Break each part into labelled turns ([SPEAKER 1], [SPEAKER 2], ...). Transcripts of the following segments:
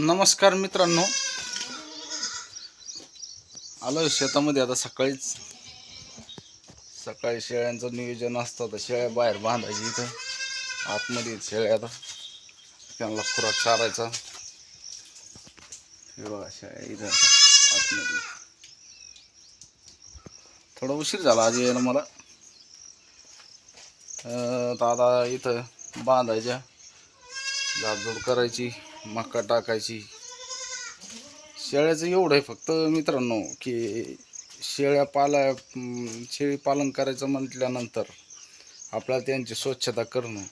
[SPEAKER 1] नमस्कार मित्रांनो. आलो शेतामध्ये आता सकाळीच. सकाळी शेळ्यांचं नियोजन असतं तर शेळ्या बाहेर बांधायची इथं. आतमध्ये शेळ्या आता. त्यांना खुराक चारायचा. हे बघा शेळ्या इथं आतमध्ये थोडा उशीर झाला आज यायला मला. अं, तर आता इथं बांधायच्या. झाडझूड करायची. मका टाकायची. शेळ्याचं एवढं आहे फक्त मित्रांनो की शेळ्या पाला शेळी पालन करायचं म्हटल्यानंतर आपल्याला त्यांची स्वच्छता करणं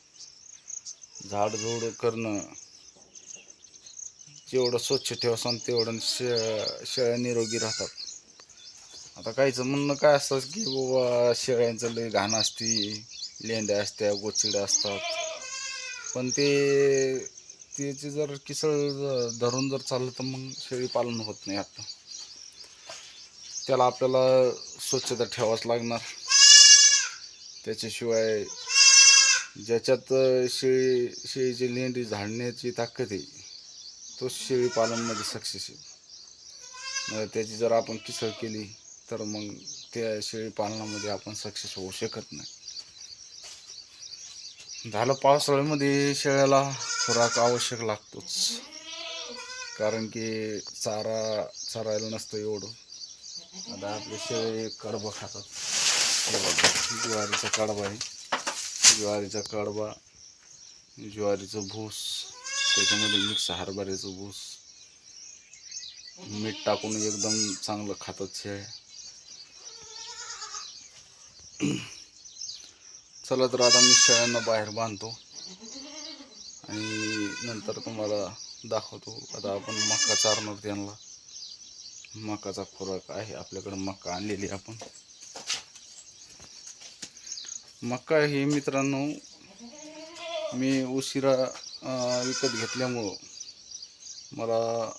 [SPEAKER 1] झाडझूड करणं जेवढं स्वच्छ ठेवसान तेवढं शे शेळ्या निरोगी राहतात. आता काहीचं म्हणणं काय असतं की बाबा शेळ्यांचं लय घाण असती लेंड्या असत्या गोचिड्या असतात. पण ते त्याचे जर किसळ धरून जर चाललं तर मग शेळी पालन होत नाही आता. त्याला आपल्याला स्वच्छता ठेवावंच लागणार. त्याच्याशिवाय ज्याच्यात शेळी शेळीची लेंडी झाडण्याची ताकद आहे तो शेळी पालनमध्ये सक्सेस आहे त्याची जर आपण किसळ केली तर मग त्या शेळी पालनामध्ये आपण सक्सेस होऊ शकत नाही. झालं पावसाळ्यामध्ये शेळ्याला खुराक आवश्यक लागतोच. कारण की चारा चरायला नसतं एवढं. आता आपले शेळे कडबं खातात. ज्वारीचा कडबा आहे. ज्वारीचा कडबा ज्वारीचं भूस त्याच्यामध्ये मिक्स हरभऱ्याचं भूस. मीठ टाकून एकदम चांगलं खातात शेळ्या. चला तर आता मी शेळ्यांना बाहेर बांधतो. आणि नंतर तुम्हाला दाखवतो. आता आपण मका चारणार त्यांना. मकाचा खुराक आहे. आपल्याकडे मका आणलेली आपण. मका हे मित्रांनो मी उशिरा विकत घेतल्यामुळं मला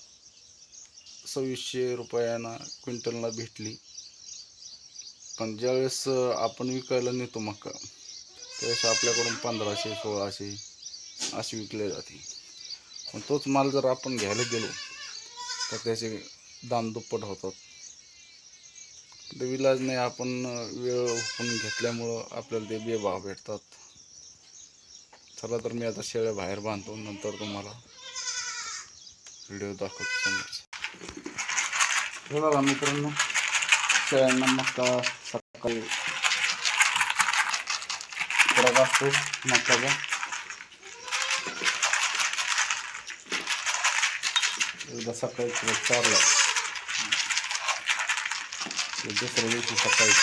[SPEAKER 1] सव्वीसशे रुपयाना क्विंटलला भेटली. पण ज्यावेळेस आपण विकायला नेतो मका त्यावेळेस आपल्याकडून पंधराशे सोळाशे अशी विकले जाते. पण तोच माल जर आपण घ्यायला गेलो तर त्याचे दाम दुप्पट होतात. ते विलाज नाही आपण वेळ पण घेतल्यामुळं आपल्याला ते बेभाव भेटतात. चला तर मी आता शेळ्या बाहेर बांधतो नंतर तुम्हाला व्हिडिओ दाखवतो समोर बघा मित्रांनो शेळ्यांना मका सकाळी असतो मकाचा एकदा सकाळी खुराक चारला दुसऱ्या दिवशी सकाळी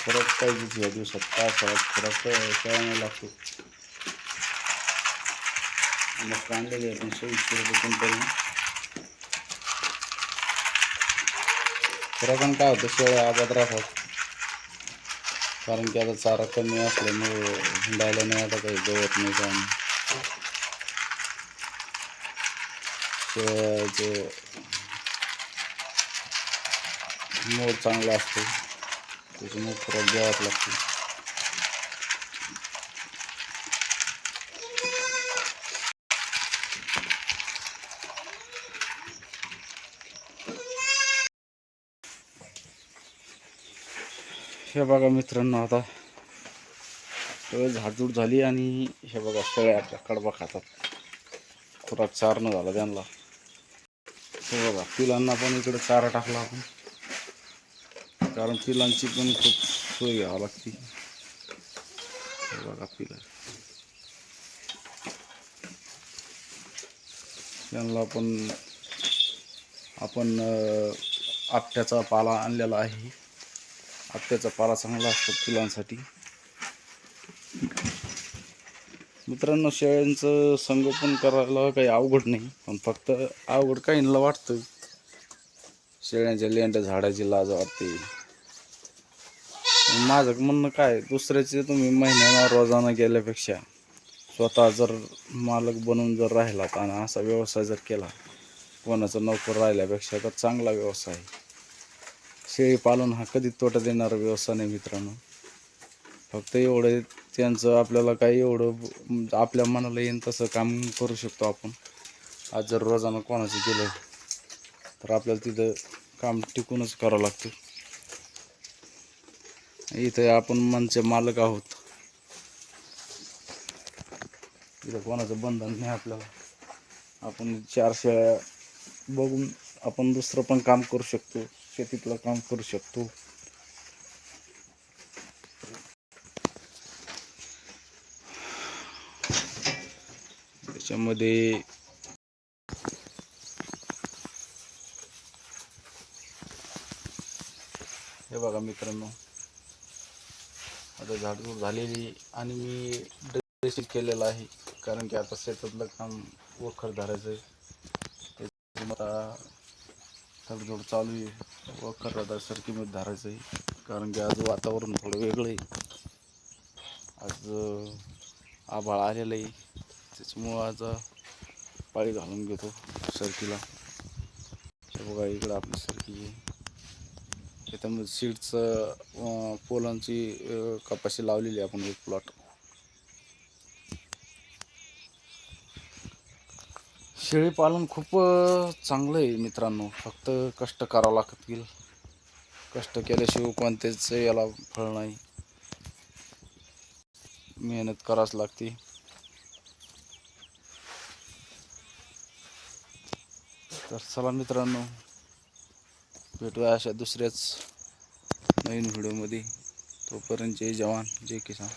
[SPEAKER 1] फरक पाहिजेच या दिवसात पावसाळ्यात फरक कळायला लागतो मग आणलेली आहे आपण सव्वीसशे रुपये क्विंटल खुराकान काय होतं शेळ्या आजात राहतात कारण की आता चारा कमी असल्यामुळे हिंडायला नाही आता काही गवत नाही काय शेळ्याचे मोड चांगला असतो त्याच्यामुळे खराब द्यावाच लागतो. हे बघा मित्रांनो आता सगळं झाडझूड झाली आणि हे बघा सगळे आपल्या कडबा खातात. खुराक चारणं झालं त्यांना. हे बघा पिलांना पण इकडे चारा टाकला आपण. कारण पिलांची पण खूप सोय घ्यावी लागते. हे बघा पिला. त्यांना पण आपण आपट्याचा पाला आणलेला आहे. आत्याचा पाला चांगला असतो पिलांसाठी मित्रांनो शेळ्यांचं संगोपन करायला काही अवघड नाही पण फक्त अवघड काहींना वाटतं शेळ्यांच्या लेंड्या झाडाची लाज वाटते. माझं म्हणणं काय दुसऱ्याचे तुम्ही महिन्याला रोजानं गेल्यापेक्षा स्वतः जर मालक बनून जर राहिलात आणि असा व्यवसाय जर केला कोणाचा नोकर राहिल्यापेक्षा तर चांगला व्यवसाय आहे शेळी पालन हा कधी तोटा देणारा व्यवसाय नाही मित्रांनो. फक्त एवढं त्यांचं आपल्याला काही एवढं आपल्या मनाला येईन तसं काम करू शकतो आपण. आज जर रोजानं कोणाचं केलं तर आपल्याला तिथं काम टिकूनच करावं लागतं. इथं आपण मनचे मालक आहोत. इथं कोणाचं बंधन नाही आपल्याला. आपण चार शेळ्या बघून आपण दुसरं पण काम करू शकतो. शेतीतलं काम करू शकतो. त्याच्यामध्ये हे बघा मित्रांनो. आता झाडझूड झालेली आणि मी ड्रेसिंग केलेलं आहे. कारण की आता शेतातलं काम वखर धरायचं आहे आता तडजोड चालू आहे. वखर आता सरकीमध्ये धरायचं आहे. कारण की आज वातावरण थोडं वेगळं आहे. आज आभाळ आलेलं आहे. त्याच्यामुळं आज पाळी घालून घेतो सरकीला. बघा इकडं आपली सरकी आहे. त्याच्यामध्ये सीडचं पोलांची कपाशी लावलेली आहे आपण एक प्लॉट शेळीपालन खूप चांगलं आहे मित्रांनो. फक्त कष्ट करावं लागतील कष्ट केल्याशिवाय कोणतेच याला फळ नाही. मेहनत करावंच लागते. तर चला मित्रांनो भेटूया अशा दुसऱ्याच नवीन व्हिडिओमध्ये. तोपर्यंत जय जवान जय किसान.